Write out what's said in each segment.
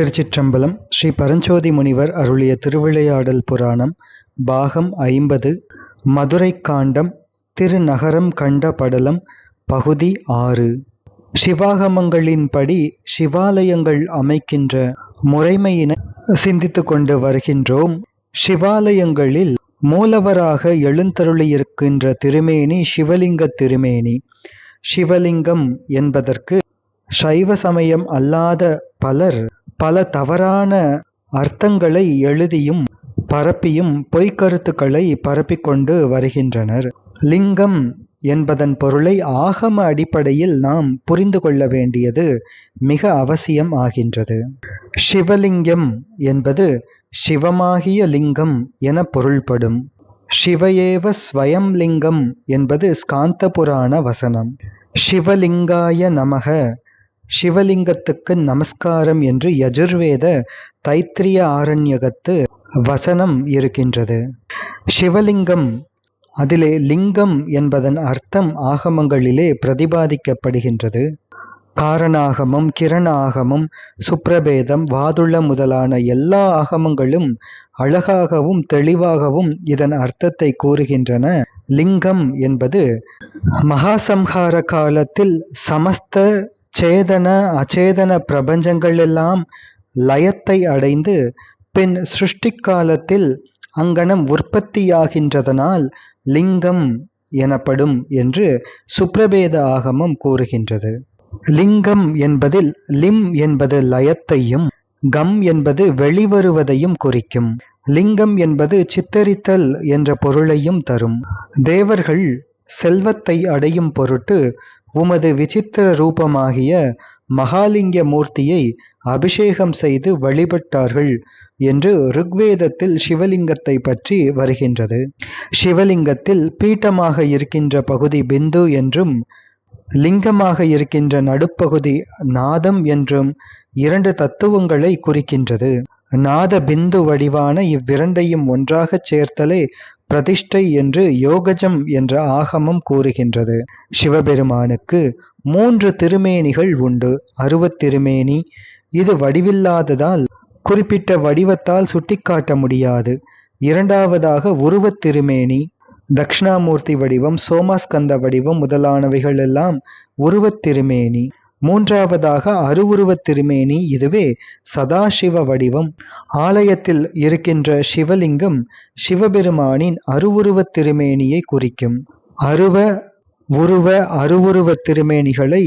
திருச்சிற்றம்பலம் ஸ்ரீ பரஞ்சோதி முனிவர் அருளிய திருவிளையாடல் புராணம் பாகம் ஐம்பது மதுரை காண்டம் திருநகரம் கண்ட படலம் பகுதி ஆறு. சிவாகமங்களின்படி சிவாலயங்கள் அமைக்கின்ற முறைமையினை சிந்தித்து கொண்டு வருகின்றோம். சிவாலயங்களில் மூலவராக எழுந்தருளியிருக்கின்ற திருமேனி சிவலிங்க திருமேனி. சிவலிங்கம் என்பதற்கு சைவ சமயம் அல்லாத பலர் பல தவறான அர்த்தங்களை எழுதியும் பரப்பியும் பொய்க்கருத்துக்களை பரப்பிக்கொண்டு வருகின்றனர். லிங்கம் என்பதன் பொருளை ஆகம அடிப்படையில் நாம் புரிந்து கொள்ள வேண்டியது மிக அவசியம் ஆகின்றது. சிவலிங்கம் என்பது சிவமாகிய லிங்கம் என பொருள்படும். சிவயேவ ஸ்வயம் லிங்கம் என்பது ஸ்காந்த புராண வசனம். சிவலிங்காய நமக சிவலிங்கத்துக்கு நமஸ்காரம் என்று யஜுர்வேத தைத்திரிய ஆரண்யகத்து வசனம் இருக்கின்றது. சிவலிங்கம் அதிலே லிங்கம் என்பதன் அர்த்தம் ஆகமங்களிலே பிரதிபாதிக்கப்படுகின்றது. காரணாகமம் கிரணாகமம் சுப்ரபேதம் வாதுள்ள முதலான எல்லா ஆகமங்களும் அழகாகவும் தெளிவாகவும் இதன் அர்த்தத்தை கூறுகின்றன. லிங்கம் என்பது மகாசம்ஹார காலத்தில் சமஸ்த சேதன அச்சேதன பிரபஞ்சங்கள் எல்லாம் லயத்தை அடைந்து பின் சிருஷ்டி காலத்தில் அங்கனம் உற்பத்தியாகின்றதனால் லிங்கம் எனப்படும் என்று சுப்ரபேத ஆகமம் கூறுகின்றது. லிங்கம் என்பதில் லிம் என்பது லயத்தையும் கம் என்பது வெளிவருவதையும் குறிக்கும். லிங்கம் என்பது சித்தரித்தல் என்ற பொருளையும் தரும். தேவர்கள் செல்வத்தை அடையும் பொருட்டு உமது விசித்திர ரூபமாகிய மகாலிங்க மூர்த்தியை அபிஷேகம் செய்து வழிபட்டார்கள் என்று ருக்வேதத்தில் சிவலிங்கத்தை பற்றி வருகின்றது. சிவலிங்கத்தில் பீட்டமாக இருக்கின்ற பகுதி பிந்து என்றும் லிங்கமாக இருக்கின்ற நடுப்பகுதி நாதம் என்றும் இரண்டு தத்துவங்களை குறிக்கின்றது. நாத பிந்து வடிவான இவ்விரண்டையும் ஒன்றாகச் சேர்த்தலே பிரதிஷ்டை என்று யோகஜம் என்ற ஆகமம் கூறுகின்றது. சிவபெருமானுக்கு மூன்று திருமேனிகள் உண்டு. அருவத்திருமேனி இது வடிவில்லாததால் குறிப்பிட்ட வடிவத்தால் சுட்டிக்காட்ட முடியாது. இரண்டாவதாக உருவத் திருமேனி தக்ஷணாமூர்த்தி வடிவம் சோமாஸ்கந்த வடிவம் முதலானவைகள் எல்லாம் உருவத் திருமேனி. மூன்றாவதாக அருவுருவத் திருமேனி இதுவே சதாசிவ வடிவம். ஆலயத்தில் இருக்கின்ற சிவலிங்கம் சிவபெருமானின் அருவுருவத் திருமேனியை குறிக்கும். அருவ உருவ அருவுருவத் திருமேனிகளை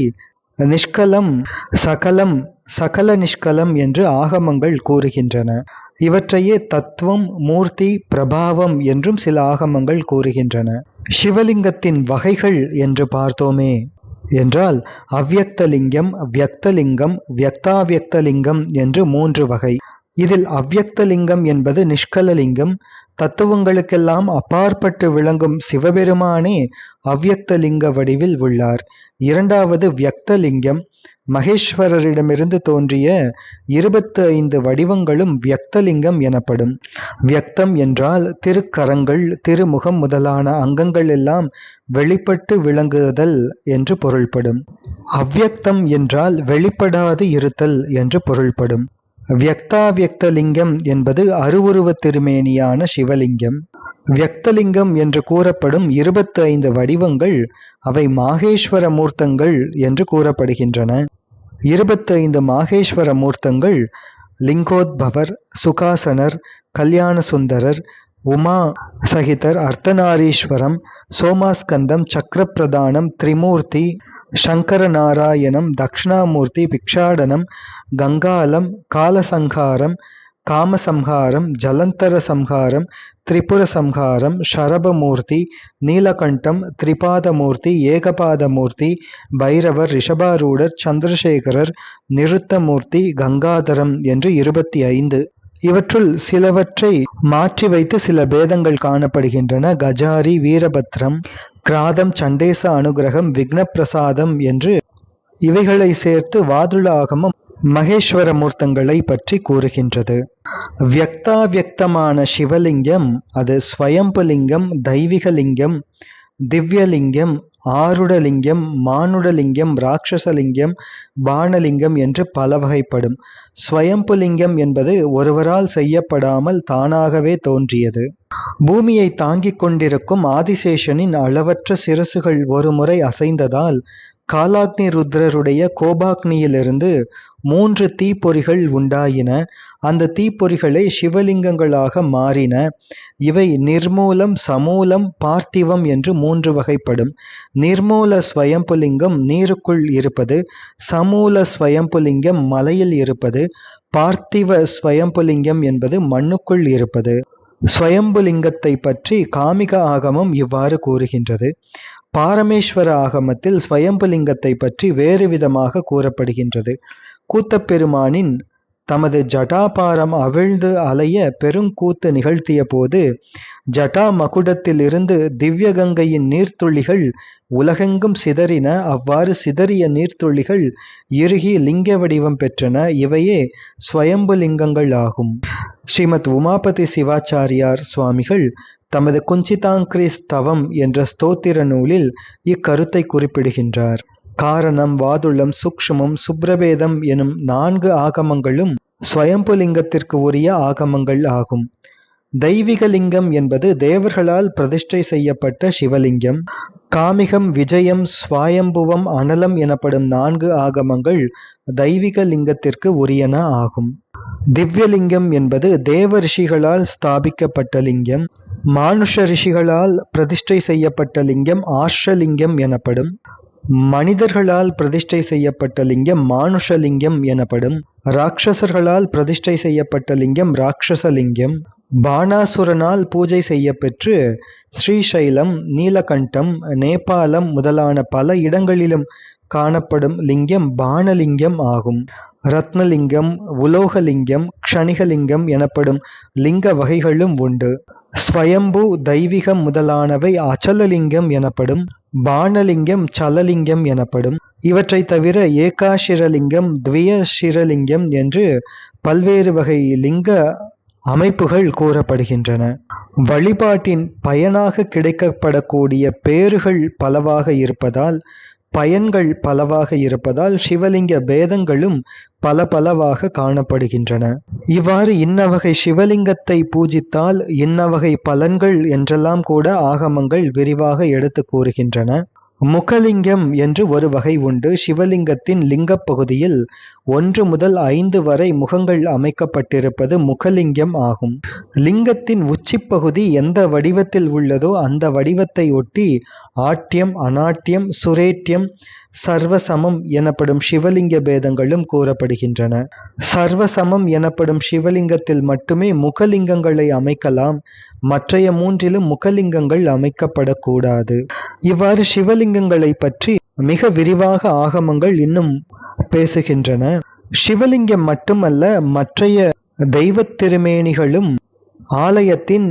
நிஷ்கலம் சகலம் சகல நிஷ்கலம் என்று ஆகமங்கள் கூறுகின்றன. இவற்றையே தத்துவம் மூர்த்தி பிரபாவம் என்றும் சில ஆகமங்கள் கூறுகின்றன. சிவலிங்கத்தின் வகைகள் என்று பார்த்தோமே. என்றால் அவ்யக்தலிங்கம் வியக்தலிங்கம் வியக்தாவியக்தலிங்கம் என்று மூன்று வகை. இதில் அவ்யக்தலிங்கம் என்பது நிஷ்கலலிங்கம். தத்துவங்களுக்கெல்லாம் அப்பாற்பட்டு விளங்கும் சிவபெருமானே அவ்யக்தலிங்க வடிவில் உள்ளார். இரண்டாவது வியக்தலிங்கம். மகேஸ்வரரிடமிருந்து தோன்றிய இருபத்து ஐந்து வடிவங்களும் வியக்தலிங்கம் எனப்படும். வியக்தம் என்றால் திருக்கரங்கள் திருமுகம் முதலான அங்கங்கள் எல்லாம் வெளிப்பட்டு விளங்குதல் என்று பொருள்படும். அவ்வியக்தம் என்றால் வெளிப்படாது இருத்தல் என்று பொருள்படும். வியக்தாவியக்தலிங்கம் என்பது அருவுருவ திருமேனியான சிவலிங்கம். வியக்தலிங்கம் என்று கூறப்படும் இருபத்தி ஐந்து வடிவங்கள் அவை மாகேஸ்வர மூர்த்தங்கள் என்று கூறப்படுகின்றன. இருபத்தி ஐந்து மாகேஸ்வர மூர்த்தங்கள் லிங்கோத்பவர் சுகாசனர் கல்யாண சுந்தரர் உமா சகிதர் அர்த்தநாரீஸ்வரம் சோமாஸ்கந்தம் சக்கரப்பிரதானம் திரிமூர்த்தி சங்கரநாராயணம் தக்ஷணாமூர்த்தி பிக்ஷாடனம் கங்காலம் காலசங்காரம் காமசம்ஹாரம் ஜலந்தர சம்ஹாரம் திரிபுர சம்ஹாரம் ஷரபமூர்த்தி நீலகண்டம் திரிபாதமூர்த்தி ஏகபாதமூர்த்தி பைரவர் ரிஷபாரூடர் சந்திரசேகரர் நிருத்தமூர்த்தி கங்காதரம் என்று இருபத்தி ஐந்து. இவற்றுள் சிலவற்றை மாற்றி வைத்து சில பேதங்கள் காணப்படுகின்றன. கஜாரி வீரபத்ரம் கிராதம் சண்டேச அனுகிரகம் விக்னப்பிரசாதம் என்று இவைகளை சேர்த்து வாதுளாகமம் மகேஸ்வர மூர்த்தங்களை பற்றி கூறுகின்றது. வியக்தாவியக்தமான சிவலிங்கம் அது ஸ்வயம்புலிங்கம் தெய்வீகலிங்கம் திவ்யலிங்கம் ஆருடலிங்கம் மானுடலிங்கம் ராட்சசலிங்கம் பானலிங்கம் என்று பல வகைப்படும். ஸ்வயம்புலிங்கம் என்பது ஒருவரால் செய்யப்படாமல் தானாகவே தோன்றியது. பூமியை தாங்கிக் கொண்டிருக்கும் ஆதிசேஷனின் அளவற்ற சிரசுகள் ஒருமுறை அசைந்ததால் காலாக்னி ருத்ரருடைய கோபாக்னியிலிருந்து மூன்று தீப்பொறிகள் உண்டாயின. அந்த தீப்பொறிகளை சிவலிங்கங்களாக மாறின. இவை நிர்மூலம் சமூலம் பார்த்திவம் என்று மூன்று வகைப்படும். நிர்மூல ஸ்வயம்புலிங்கம் நீருக்குள் இருப்பது சமூல ஸ்வயம்புலிங்கம் மலையில் இருப்பது பார்த்திவ ஸ்வயம்புலிங்கம் என்பது மண்ணுக்குள் இருப்பது. ஸ்வயம்புலிங்கத்தை பற்றி காமிக ஆகமம் இவ்வாறு கூறுகின்றது. பாரமேஸ்வர ஆகமத்தில் ஸ்வயம்புலிங்கத்தை பற்றி வேறு விதமாக கூறப்படுகின்றது. கூத்தப்பெருமானின் தமது ஜட்டாபாரம் அவிழ்ந்து அலைய பெருங்கூத்து நிகழ்த்திய போது ஜட்டா மகுடத்திலிருந்து திவ்ய கங்கையின் நீர்த்துளிகள் உலகெங்கும் சிதறின அவ்வாறு சிதறிய நீர்த்துளிகள் இறுகி லிங்க வடிவம் பெற்றன. இவையே ஸ்வயம்பு லிங்கங்கள் ஆகும். ஸ்ரீமத் உமாபதி சிவாச்சாரியார் சுவாமிகள் தமது குஞ்சிதாங்கிரி ஸ்தவம் என்ற ஸ்தோத்திர நூலில் இக்கருத்தை குறிப்பிடுகின்றார். காரணம் வாதுளம் சூக்ஷ்மம் சுப்ரபேதம் எனும் நான்கு ஆகமங்களும் ஸ்வயம்புலிங்கத்திற்கு உரிய ஆகமங்கள் ஆகும். தெய்வீகலிங்கம் என்பது தேவர்களால் பிரதிஷ்டை செய்யப்பட்ட சிவலிங்கம். காமிகம் விஜயம் ஸ்வாயம்புவம் அனலம் எனப்படும் நான்கு ஆகமங்கள் தெய்வீக லிங்கத்திற்கு உரியன ஆகும். திவ்யலிங்கம் என்பது தேவ ரிஷிகளால் ஸ்தாபிக்கப்பட்ட லிங்கம். மானுஷ ரிஷிகளால் பிரதிஷ்டை செய்யப்பட்ட லிங்கம் ஆர்ஷலிங்கம் எனப்படும். மனிதர்களால் பிரதிஷ்டை செய்யப்பட்ட லிங்கம் மானுஷலிங்கம் எனப்படும். ராட்சசர்களால் பிரதிஷ்டை செய்யப்பட்ட லிங்கம் ராட்சசலிங்கம். பானாசுரனால் பூஜை செய்யப்பெற்று ஸ்ரீசைலம் நீலகண்டம் நேபாளம் முதலான பல இடங்களிலும் காணப்படும் லிங்கம் பானலிங்கம் ஆகும். ரத்னலிங்கம் உலோகலிங்கம் க்ஷணிகலிங்கம் எனப்படும் லிங்க வகைகளும் உண்டு. ஸ்வயம்பு தெய்வீகம் முதலானவை அச்சலலிங்கம் எனப்படும் பானலிங்கம் சலலிங்கம் எனப்படும். இவற்றை தவிர ஏகாசிரலிங்கம் துவியசிரலிங்கம் என்று பல்வேறு வகை லிங்க அமைப்புகள் கூறப்படுகின்றன. வழிபாட்டின் பயனாக கிடைக்கப்படக்கூடிய பேறுகள் பலவாக இருப்பதால் பயன்கள் பலவாக இருப்பதால் சிவலிங்க பேதங்களும் பல பலவாக காணப்படுகின்றன. இவ்வாறு இன்னவகை சிவலிங்கத்தை பூஜித்தால் இன்னவகை பலன்கள் என்றெல்லாம் கூட ஆகமங்கள் விரிவாக எடுத்து கூறுகின்றன. முகலிங்கம் என்று ஒரு வகை உண்டு. சிவலிங்கத்தின் லிங்கப் பகுதியில் ஒன்று முதல் ஐந்து வரை முகங்கள் அமைக்கப்பட்டிருப்பது முகலிங்கம் ஆகும். லிங்கத்தின் உச்சிப்பகுதி எந்த வடிவத்தில் உள்ளதோ அந்த வடிவத்தை ஒட்டி ஆட்டியம் அநாட்டியம் சுரேட்டியம் சர்வசமம் எனப்படும் சிவலிங்க பேதங்களும் கூறப்படுகின்றன. சர்வசமம் எனப்படும் சிவலிங்கத்தில் மட்டுமே முகலிங்கங்களை அமைக்கலாம். மற்றைய மூன்றிலும் முகலிங்கங்கள் அமைக்கப்படக்கூடாது. இவ்வாறு சிவலிங்கங்களை பற்றி மிக விரிவாக ஆகமங்கள் இன்னும் பேசுகின்றன. சிவலிங்கம் மட்டுமல்ல மற்றைய தெய்வத் திருமேனிகளும் ஆலயத்தின்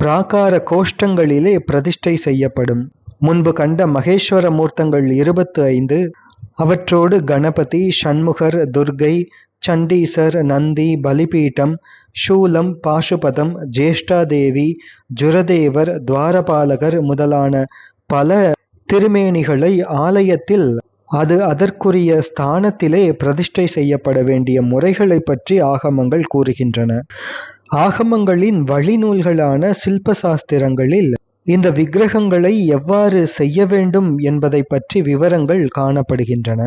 பிராகார கோஷ்டங்களிலே பிரதிஷ்டை செய்யப்படும். முன்பு கண்ட மகேஸ்வர மூர்த்தங்கள் இருபத்து ஐந்து அவற்றோடு கணபதி ஷண்முகர் துர்கை சண்டீசர் நந்தி பலிபீட்டம் சூலம் பாசுபதம் ஜேஷ்டாதேவி ஜுரதேவர் துவாரபாலகர் முதலான பல திருமேனிகளை ஆலயத்தில் அது அதற்குரிய ஸ்தானத்திலே பிரதிஷ்டை செய்யப்பட வேண்டிய முறைகளை பற்றி ஆகமங்கள் கூறுகின்றன. ஆகமங்களின் வழிநூல்களான சில்ப சாஸ்திரங்களில் இந்த விக்கிரகங்களை எவ்வாறு செய்ய வேண்டும் என்பதை பற்றி விவரங்கள் காணப்படுகின்றன.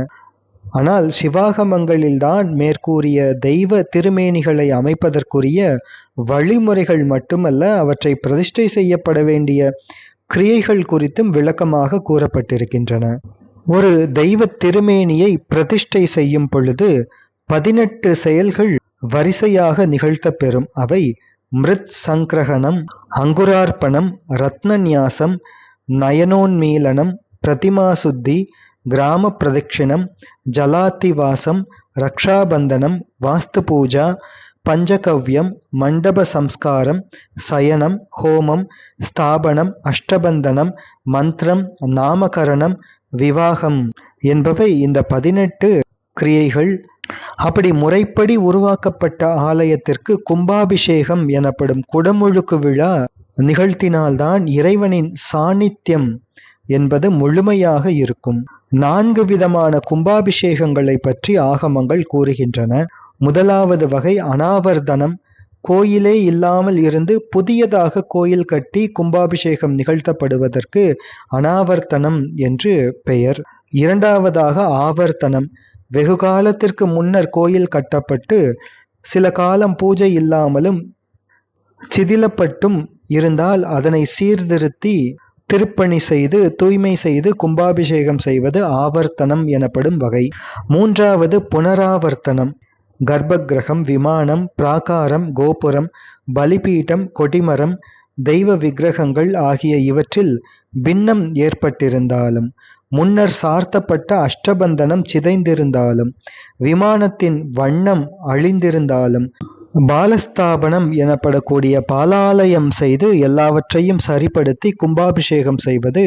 ஆனால் சிவாகமங்களில்தான் மேற்கூறிய தெய்வ திருமேனிகளை அமைப்பதற்குரிய வழிமுறைகள் மட்டுமல்ல அவற்றை பிரதிஷ்டை செய்யப்பட வேண்டிய கிரியைகள் குறித்தும் விளக்கமாக கூறப்பட்டிருக்கின்றன. ஒரு தெய்வ திருமேனியை பிரதிஷ்டை செய்யும் பொழுது பதினெட்டு செயல்கள் வரிசையாக நிகழ்த்தப்பெறும். அவை மிருத் சங்கிரகணம் அங்குரார்ப்பணம் ரத்னநியாசம் நயனோன்மீலனம் பிரதிமாசுத்தி கிராம பிரதட்சிணம் ஜலாத்திவாசம் ரக்ஷாபந்தனம் வாஸ்து பூஜா பஞ்சகவ்யம் மண்டப சம்ஸ்காரம் சயனம் ஹோமம் ஸ்தாபனம் அஷ்டபந்தனம் மந்திரம் நாமகரணம் விவாகம் என்பவை இந்த பதினெட்டு கிரியைகள் அப்படி முறைப்படி உருவாக்கப்பட்ட ஆலயத்திற்கு கும்பாபிஷேகம் எனப்படும் குடமுழுக்கு விழா நிகழ்த்தினால்தான் இறைவனின் சாநித்தியம் என்பது முழுமையாக இருக்கும். நான்கு விதமான கும்பாபிஷேகங்களை பற்றி ஆகமங்கள் கூறுகின்றன. முதலாவது வகை அனாவர்தனம் கோயிலே இல்லாமல் இருந்து புதியதாக கோயில் கட்டி கும்பாபிஷேகம் நிகழ்த்தப்படுவதற்கு அனாவர்த்தனம் என்று பெயர். இரண்டாவதாக ஆவர்த்தனம். வெகு காலத்திற்கு முன்னர் கோயில் கட்டப்பட்டு சில காலம் பூஜை இல்லாமலும் சிதிலப்பட்டும் இருந்தால் அதனை சீர்திருத்தி திருப்பணி செய்து தூய்மை செய்து கும்பாபிஷேகம் செய்வது ஆவர்த்தனம் எனப்படும் வகை. மூன்றாவது புனராவர்த்தனம். கர்ப்பகிரகம் விமானம் பிராகாரம் கோபுரம் பலிபீடம் கொடிமரம் தெய்வ விக்கிரகங்கள் ஆகிய இவற்றில் பின்னம் ஏற்பட்டிருந்தாலும் முன்னர் சார்த்தப்பட்ட அஷ்டபந்தனம் சிதைந்திருந்தாலும் விமானத்தின் வண்ணம் அழிந்திருந்தாலும் பாலஸ்தாபனம் எனப்படக்கூடிய பாலாலயம் செய்து எல்லாவற்றையும் சரிப்படுத்தி கும்பாபிஷேகம் செய்வது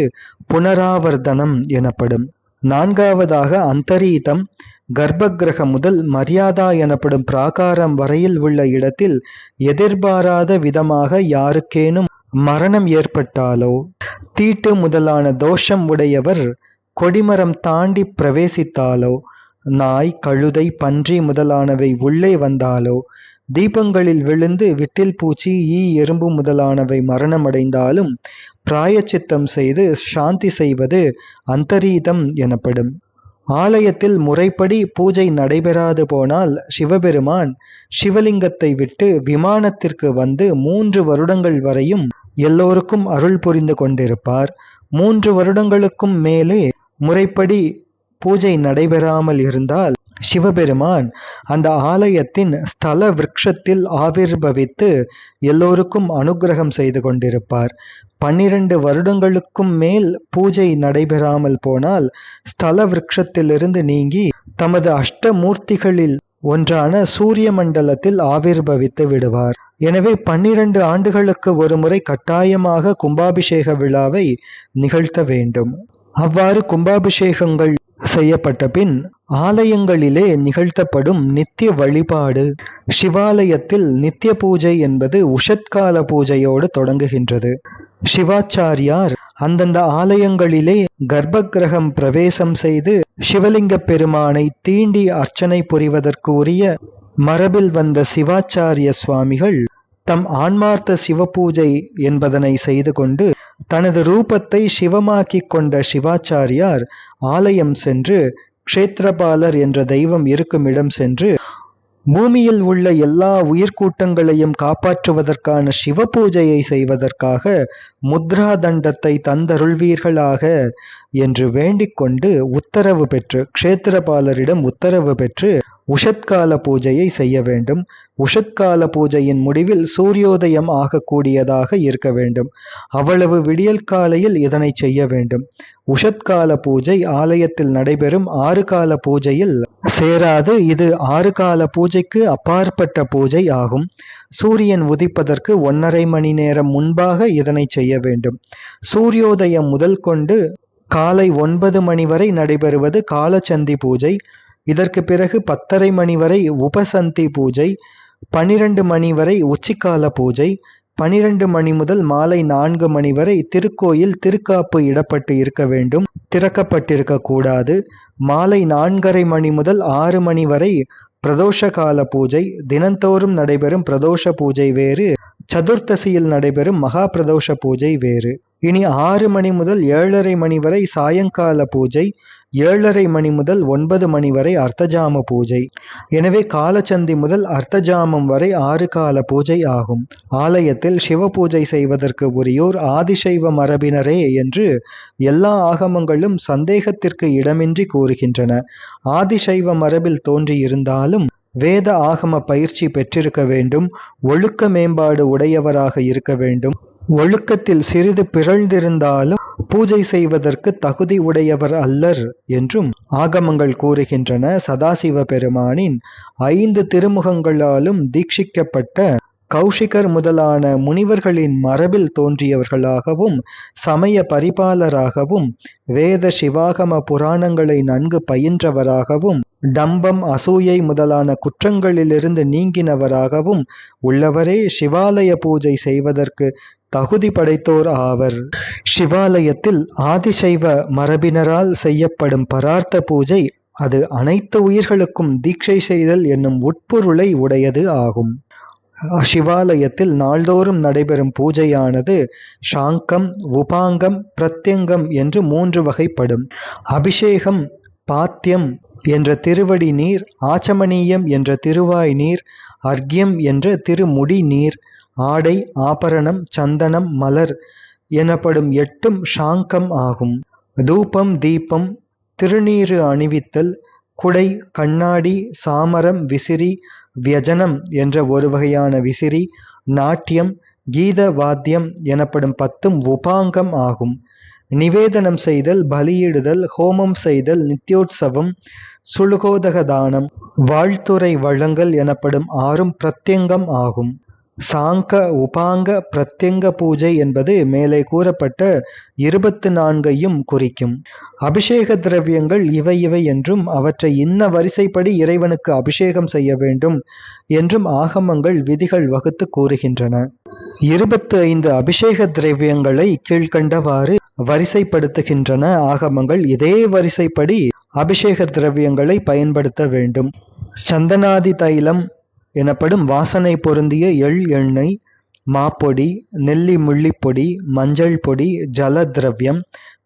புனராவர்த்தனம் எனப்படும். நான்காவதாக அந்தரீதம் கர்ப்பகிரகம் முதல் மரியாதா எனப்படும் பிராகாரம் வரையில் உள்ள இடத்தில் எதிர்பாராத விதமாக யாருக்கேனும் மரணம் ஏற்பட்டாலோ தீட்டு முதலான தோஷம் உடையவர் கொடிமரம் தாண்டி பிரவேசித்தாலோ நாய் கழுதை பன்றி முதலானவை உள்ளே வந்தாலோ தீபங்களில் விழுந்து விட்டில் பூச்சி ஈ எறும்பு முதலானவை மரணமடைந்தாலும் பிராயச்சித்தம் செய்து சாந்தி செய்வது அந்தரீதம் எனப்படும். ஆலயத்தில் முறைப்படி பூஜை நடைபெறாது போனால் சிவபெருமான் சிவலிங்கத்தை விட்டு விமானத்திற்கு வந்து மூன்று வருடங்கள் வரையும் எல்லோருக்கும் அருள் புரிந்து கொண்டிருப்பார். மூன்று வருடங்களுக்கும் மேலே முறைப்படி பூஜை நடைபெறாமல் இருந்தால் சிவபெருமான் அந்த ஆலயத்தின் ஸ்தல விரக்ஷத்தில் ஆவிர்பவித்து எல்லோருக்கும் அனுக்கிரகம் செய்து கொண்டிருப்பார். பன்னிரண்டு வருடங்களுக்கும் மேல் பூஜை நடைபெறாமல் போனால் ஸ்தல விரக்ஷத்திலிருந்து நீங்கி தமது அஷ்டமூர்த்திகளில் ஒன்றான சூரிய மண்டலத்தில் ஆவிர்பவித்து விடுவார். எனவே பன்னிரண்டு ஆண்டுகளுக்கு ஒருமுறை கட்டாயமாக கும்பாபிஷேக விழாவை நிகழ்த்த வேண்டும். அவ்வாறு கும்பாபிஷேகங்கள் செய்யப்பட்ட பின் ஆலயங்களிலே நிகழ்த்தப்படும் நித்திய வழிபாடு சிவாலயத்தில் நித்திய பூஜை என்பது உஷத்கால பூஜையோடு தொடங்குகின்றது. சிவாச்சாரியார் அந்தந்த ஆலயங்களிலே கர்ப்பகிரகம் பிரவேசம் செய்து சிவலிங்க பெருமானை தீண்டி அர்ச்சனை புரிவதற்கு உரிய மரபில் வந்த சிவாச்சாரிய சுவாமிகள் தம் ஆன்மார்த்த சிவபூஜை என்பதனை செய்து கொண்டு தனது ரூபத்தை சிவமாக்கிக் கொண்ட சிவாச்சாரியார் ஆலயம் சென்று க்ஷேத்திரபாலர் என்ற தெய்வம் இருக்கும் இடம் சென்று பூமியில் உள்ள எல்லா உயிர்கூட்டங்களையும் காப்பாற்றுவதற்கான சிவ பூஜையை செய்வதற்காக முத்ரா தண்டத்தை தந்தருள்வீர்களாக. என்று வேண்டிக்கொண்டு உத்தரவு பெற்று க்ஷேத்திரபாலரிடம் உத்தரவு பெற்று உஷத்கால பூஜையை செய்ய வேண்டும். உஷத்கால பூஜையின் முடிவில் சூரியோதயம் ஆகக்கூடியதாக இருக்க வேண்டும். அவ்வளவு விடியல் காலையில் இதனை செய்ய வேண்டும். உஷத்கால பூஜை ஆலயத்தில் நடைபெறும் ஆறு கால பூஜையில் சேராது. இது ஆறு கால பூஜைக்கு அப்பாற்பட்ட பூஜை ஆகும். சூரியன் உதிப்பதற்கு ஒன்றரை மணி நேரம் முன்பாக இதனை செய்ய வேண்டும். சூரியோதயம் முதல் கொண்டு காலை ஒன்பது மணி வரை நடைபெறுவது காலச்சந்தி பூஜை. இதற்கு பிறகு பத்தரை மணி வரை உபசந்தி பூஜை. பனிரெண்டு மணி வரை உச்சிக்கால பூஜை. பனிரெண்டு மணி முதல் மாலை நான்கு மணி வரை திருக்கோயில் திருக்காப்பு இடப்பட்டு இருக்க வேண்டும். திறக்கப்பட்டிருக்க கூடாது. மாலை நான்கரை மணி முதல் ஆறு மணி வரை பிரதோஷ கால பூஜை. தினந்தோறும் நடைபெறும் பிரதோஷ பூஜை வேறு. சதுர்த்தசியில் நடைபெறும் மகா பிரதோஷ பூஜை வேறு. இனி ஆறு மணி முதல் ஏழரை மணி வரை சாயங்கால பூஜை ஏழரை மணி முதல் ஒன்பது மணி வரை அர்த்தஜாம பூஜை. எனவே காலச்சந்தி முதல் அர்த்தஜாமம் வரை ஆறு கால பூஜை ஆகும். ஆலயத்தில் சிவ பூஜை செய்வதற்கு உரியோர் ஆதிசைவ மரபினரே என்று எல்லா ஆகமங்களும் சந்தேகத்திற்கு இடமின்றி கூறுகின்றன. ஆதிசைவ மரபில் தோன்றியிருந்தாலும் வேத ஆகம பயிற்சி பெற்றிருக்க வேண்டும். ஒழுக்க மேம்பாடு உடையவராக இருக்க வேண்டும். ஒழுக்கத்தில் சிறிது பிறழ்ந்திருந்தாலும் பூஜை செய்வதற்கு தகுதி உடையவர் அல்லர் என்றும் ஆகமங்கள் கூறுகின்றன. சதாசிவ பெருமானின் ஐந்து திருமுகங்களாலும் தீட்சிக்கப்பட்ட கௌஷிகர் முதலான முனிவர்களின் மரபில் தோன்றியவர்களாகவும் சமய பரிபாலராகவும் வேத சிவாகம புராணங்களை நன்கு பயின்றவராகவும் டம்பம் அசூயை முதலான குற்றங்களிலிருந்து நீங்கினவராகவும் உள்ளவரே சிவாலய பூஜை செய்வதற்கு தகுதி படைத்தோர் ஆவர். சிவாலயத்தில் ஆதிசைவ மரபினரால் செய்யப்படும் பரார்த்த பூஜை அது அனைத்து உயிர்களுக்கும் தீட்சை செய்தல் என்னும் உட்பொருளை உடையது ஆகும். சிவாலயத்தில் நாள்தோறும் நடைபெறும் பூஜையானது சாங்கம் உபாங்கம் பிரத்யங்கம் என்று மூன்று வகைப்படும். அபிஷேகம் பாத்தியம் என்ற திருவடி நீர் ஆச்சமனீயம் என்ற திருவாய் நீர் அர்க்யம் என்ற திருமுடி நீர் ஆடை ஆபரணம் சந்தனம் மலர் எனப்படும் எட்டும் ஷாங்கம் ஆகும். தூபம் தீபம் திருநீறு அணிவித்தல் குடை கண்ணாடி சாமரம் விசிறி வியஜனம் என்ற ஒரு வகையான விசிறி நாட்டியம் கீத வாத்தியம் எனப்படும் பத்தும் உபாங்கம் ஆகும். நிவேதனம் செய்தல் பலியிடுதல் ஹோமம் செய்தல் நித்யோத்சவம் சுழுகோதக தானம் வாழ்த்துறை வழங்கல் எனப்படும் ஆறும் பிரத்யங்கம் ஆகும். சாங்க உபாங்க பிரத்யங்க பூஜை என்பது மேலே கூறப்பட்ட இருபத்து நான்கையும் குறிக்கும். அபிஷேக திரவியங்கள் இவை இவை என்றும் அவற்றை இன்ன வரிசைப்படி இறைவனுக்கு அபிஷேகம் செய்ய வேண்டும் என்றும் ஆகமங்கள் விதிகள் வகுத்து கூறுகின்றன. இருபத்து ஐந்து அபிஷேக திரவியங்களை கீழ்கண்டவாறு வரிசைப்படுத்துகின்றன ஆகமங்கள் இதே வரிசைப்படி அபிஷேக திரவியங்களை பயன்படுத்த வேண்டும். சந்தனாதி தைலம் எனப்படும் வாசனை பொருந்திய எள் எண்ணெய் மாப்பொடி நெல்லி முள்ளிப்பொடி மஞ்சள் பொடி ஜலதிரவியம்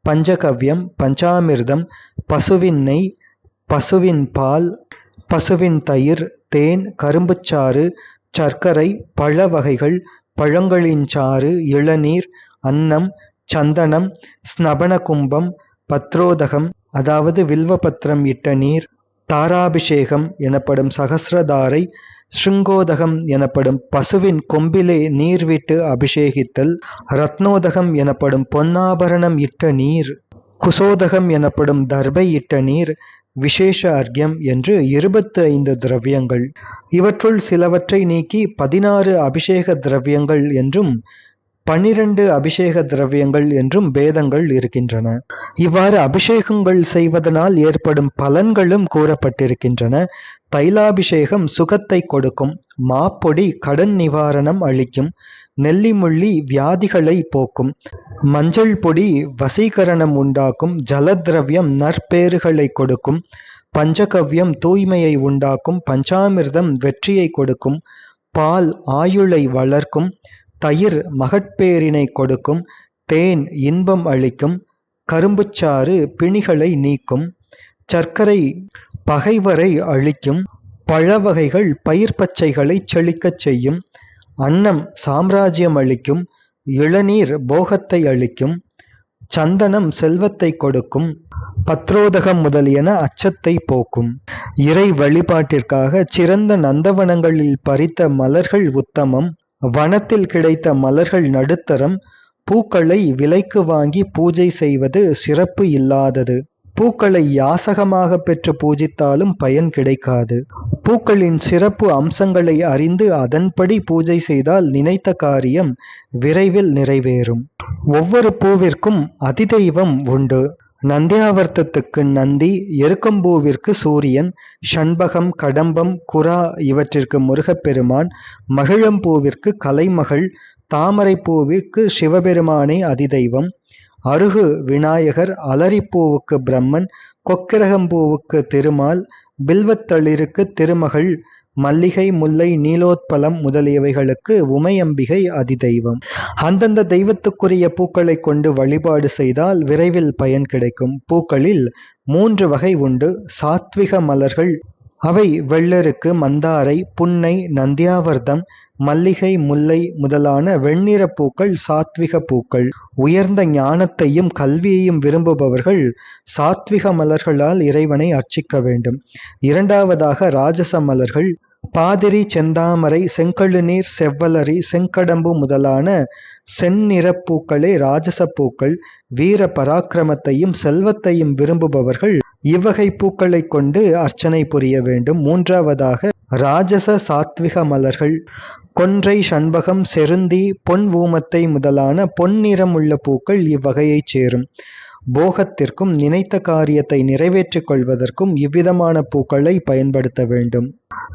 பஞ்சகவ்யம் பஞ்சாமிர்தம் பசுவின் நெய் பசுவின் பால் பசுவின் தயிர் தேன் கரும்புச்சாறு சர்க்கரை பழ வகைகள் பழங்களின் சாறு இளநீர் அன்னம் சந்தனம் ஸ்நபனகும்பம் பத்ரோதகம் அதாவது வில்வபத்திரம் இட்ட நீர் தாராபிஷேகம் எனப்படும் சகசிரதாரை ஸ்ருங்கோதகம் எனப்படும் பசுவின் கொம்பிலே நீர் விட்டு அபிஷேகித்தல் ரத்னோதகம் எனப்படும் பொன்னாபரணம் இட்ட நீர் குசோதகம் எனப்படும் தர்பை இட்ட நீர் விசேஷ அர்க்கியம் என்று இருபத்து ஐந்து திரவியங்கள். இவற்றுள் சிலவற்றை நீக்கி பதினாறு அபிஷேக திரவியங்கள் என்றும் பனிரெண்டு அபிஷேக திரவியங்கள் என்றும் பேதங்கள் இருக்கின்றன. இவ்வாறு அபிஷேகங்கள் செய்வதனால் ஏற்படும் பலன்களும் கூறப்பட்டிருக்கின்றன. தைலாபிஷேகம் சுகத்தை கொடுக்கும் மாப்பொடி கடன் நிவாரணம் அளிக்கும் நெல்லிமுள்ளி வியாதிகளை போக்கும் மஞ்சள் பொடி வசீகரணம் உண்டாக்கும் ஜலதிரவியம் நற்பேறுகளை கொடுக்கும் பஞ்சகவ்யம் தூய்மையை உண்டாக்கும் பஞ்சாமிர்தம் வெற்றியை கொடுக்கும் பால் ஆயுளை வளர்க்கும் தயிர் மகட்பேரினை கொடுக்கும் தேன் இன்பம் அளிக்கும் கரும்புச்சாறு பிணிகளை நீக்கும் சர்க்கரை பகைவரை அழிக்கும் பழவகைகள் பயிர் பச்சைகளை செழிக்கச் செய்யும் அன்னம் சாம்ராஜ்யம் அளிக்கும் இளநீர் போகத்தை அளிக்கும் சந்தனம் செல்வத்தை கொடுக்கும் பத்ரோதகம் முதலியன அச்சத்தை போக்கும். இறை வழிபாட்டிற்காக சிறந்த நந்தவனங்களில் பறித்த மலர்கள் உத்தமம். வனத்தில் கிடைத்த மலர்கள் நடுத்தரம் பூக்களை விலைக்கு வாங்கி பூஜை செய்வது சிறப்பு இல்லாதது. பூக்களை யாசகமாக பெற்று பூஜித்தாலும் பயன் கிடைக்காது. பூக்களின் சிறப்பு அம்சங்களை அறிந்து அதன்படி பூஜை செய்தால் நினைத்த காரியம் விரைவில் நிறைவேறும். ஒவ்வொரு பூவிற்கும் அதிதெய்வம் உண்டு. நந்தியாவர்த்தத்துக்கு நந்தி எருக்கம்பூவிற்கு சூரியன் ஷண்பகம் கடம்பம் குரா இவற்றிற்கு முருகப்பெருமான் மகிழம்பூவிற்கு கலைமகள் தாமரைப்பூவிற்கு சிவபெருமானே அதிதெய்வம் அருகு விநாயகர் அலரிப்பூவுக்கு பிரம்மன் கொக்கிரகம்பூவுக்கு திருமால் பில்வத்தளிருக்கு திருமகள் மல்லிகை முல்லை நீலோத்பலம் முதலியவைகளுக்கு உமையம்பிகை அதிதெய்வம். அந்தந்த தெய்வத்துக்குரிய பூக்களை கொண்டு வழிபாடு செய்தால் விரைவில் பயன் கிடைக்கும். பூக்களில் மூன்று வகை உண்டு. சாத்விக மலர்கள் அவை வெள்ளருக்கு மந்தாரை புன்னை நந்தியாவர்தம் மல்லிகை முல்லை முதலான வெண்ணிற பூக்கள் சாத்விக பூக்கள். உயர்ந்த ஞானத்தையும் கல்வியையும் விரும்புபவர்கள் சாத்விக மலர்களால் இறைவனை அர்ச்சிக்க வேண்டும். இரண்டாவதாக ராஜச மலர்கள் பாதிரி செந்தாமரை செங்கழுநீர் செவ்வலரி செங்கடம்பு முதலான செந்நிறப் பூக்களே ராஜச பூக்கள். வீர பராக்கிரமத்தையும் செல்வத்தையும் விரும்புபவர்கள் இவ்வகை பூக்களை கொண்டு அர்ச்சனை புரிய வேண்டும். மூன்றாவதாக ராஜச சாத்விக மலர்கள். கொன்றை சண்பகம் செருந்தி பொன் ஊமத்தை முதலான பொன்னிறமுள்ள பூக்கள் இவ்வகையைச் சேரும். போகத்திற்கும் நினைத்த காரியத்தை நிறைவேற்றிக் கொள்வதற்கும் இவ்விதமான பூக்களை பயன்படுத்த வேண்டும்.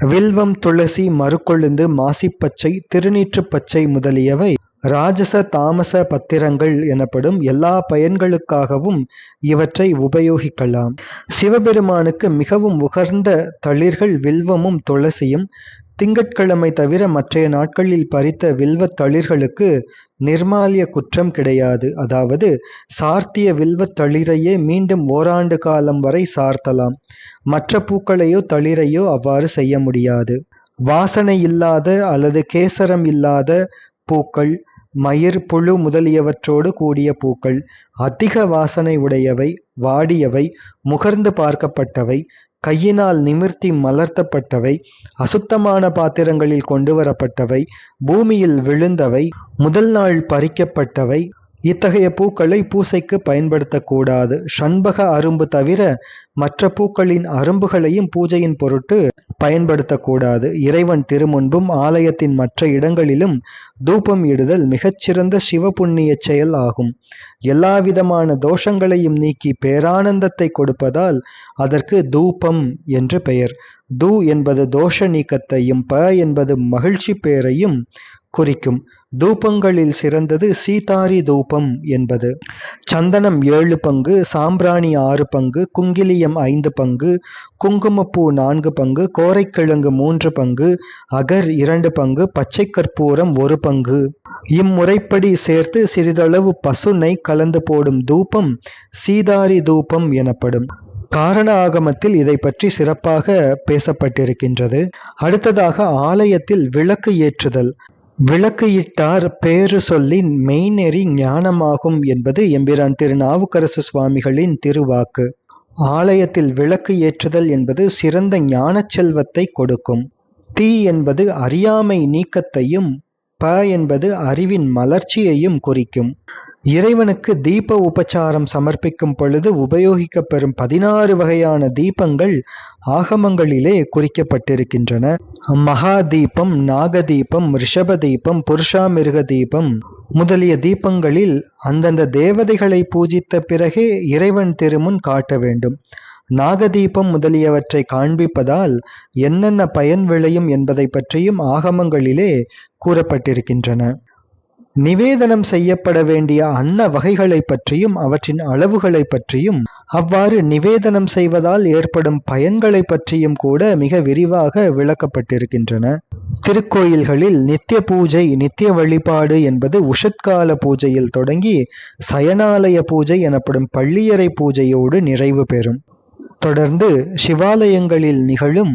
வில்வம் துளசி மறுக்கொழுந்து மாசிப்பச்சை திருநீற்றுப் பச்சை முதலியவை ராஜச தாமச பத்திரங்கள் எனப்படும் எல்லா பயன்களுக்காகவும் இவற்றை உபயோகிக்கலாம். சிவபெருமானுக்கு மிகவும் உகர்ந்த தளிர்கள் வில்வமும் துளசியும் திங்கட்கிழமை தவிர மற்றைய நாட்களில் பறித்த வில்வத் தளிர்களுக்கு நிர்மாலிய குற்றம் கிடையாது. அதாவது சார்த்திய வில்வத் தளிரையே மீண்டும் ஓராண்டு காலம் வரை சார்த்தலாம். மற்ற பூக்களையோ தளிரையோ அவ்வாறு செய்ய முடியாது. வாசனை இல்லாத அல்லது கேசரம் இல்லாத பூக்கள் மயிர் புழு முதலியவற்றோடு கூடிய பூக்கள் அதிக வாசனை உடையவை வாடியவை முகர்ந்து பார்க்கப்பட்டவை கையினால் நிமிர்த்தி மலர்த்தப்பட்டவை அசுத்தமான பாத்திரங்களில் கொண்டு வரப்பட்டவை பூமியில் விழுந்தவை முதல் நாள் பறிக்கப்பட்டவை இத்தகைய பூக்களை பூசைக்கு பயன்படுத்தக்கூடாது. ஷண்பக அரும்பு தவிர மற்ற பூக்களின் அரும்புகளையும் பூஜையின் பொருட்டு பயன்படுத்தக்கூடாது. இறைவன் திருமுன்பும் ஆலயத்தின் மற்ற இடங்களிலும் தூபம் இடுதல் மிகச்சிறந்த சிவ புண்ணிய செயல் ஆகும். எல்லாவிதமான தோஷங்களையும் நீக்கி பேரானந்தத்தை கொடுப்பதால் அதற்கு தூபம் என்று பெயர். தூ என்பது தோஷ நீக்கத்தையும் ப என்பது மகிழ்ச்சி பேரையும் குறிக்கும். தூபங்களில் சிறந்தது சீதாரி தூபம் என்பது. சந்தனம் ஏழு பங்கு சாம்பிராணி ஆறு பங்கு குங்கிலியம் ஐந்து பங்கு குங்குமப்பூ நான்கு பங்கு கோரைக்கிழங்கு மூன்று பங்கு அகர் இரண்டு பங்கு பச்சை கற்பூரம் ஒரு பங்கு. இம்முறைப்படி சேர்த்து சிறிதளவு பசுனை கலந்து போடும் தூபம் சீதாரி தூபம் எனப்படும். காரண ஆகமத்தில் இதை பற்றி சிறப்பாக பேசப்பட்டிருக்கின்றது. அடுத்ததாக ஆலயத்தில் விளக்கு ஏற்றுதல். விளக்கு இட்டார் பேறு சொல்லின் மெய்நெறி ஞானமாகும் என்பது எம்பிரான் திருநாவுக்கரசு சுவாமிகளின் திருவாக்கு. ஆலயத்தில் விளக்கு ஏற்றுதல் என்பது சிறந்த ஞானச் செல்வத்தை கொடுக்கும். தீ என்பது அறியாமை நீக்கத்தையும் ப என்பது அறிவின் மலர்ச்சியையும் குறிக்கும். இறைவனுக்கு தீப உபச்சாரம் சமர்ப்பிக்கும் பொழுது உபயோகிக்கப்பெறும் பதினாறு வகையான தீபங்கள் ஆகமங்களிலே குறிக்கப்பட்டிருக்கின்றன. மகா தீபம் நாகதீபம் ரிஷப தீபம் புருஷாமிருக தீபம் முதலிய தீபங்களில் அந்தந்த தேவதைகளை பூஜித்த பிறகே இறைவன் திருமுன் காட்ட வேண்டும். நாகதீபம் முதலியவற்றை காண்பிப்பதால் என்னென்ன பயன் விளையும் என்பதை பற்றியும் ஆகமங்களிலே கூறப்பட்டிருக்கின்றன. நிவேதனம் செய்யப்பட வேண்டிய அன்ன வகைகளை பற்றியும் அவற்றின் அளவுகளை பற்றியும் அவ்வாறு நிவேதனம் செய்வதால் ஏற்படும் பயன்களை பற்றியும் கூட மிக விரிவாக விளக்கப்பட்டிருக்கின்றன. திருக்கோயில்களில் நித்திய பூஜை நித்திய வழிபாடு என்பது உஷத்கால பூஜையில் தொடங்கி சயனாலய பூஜை எனப்படும் பள்ளியறை பூஜையோடு நிறைவு பெறும். தொடர்ந்து சிவாலயங்களில் நிகழும்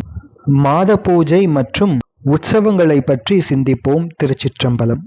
மாத பூஜை மற்றும் உற்சவங்களை பற்றி சிந்திப்போம் திருச்சிற்றம்பலம்.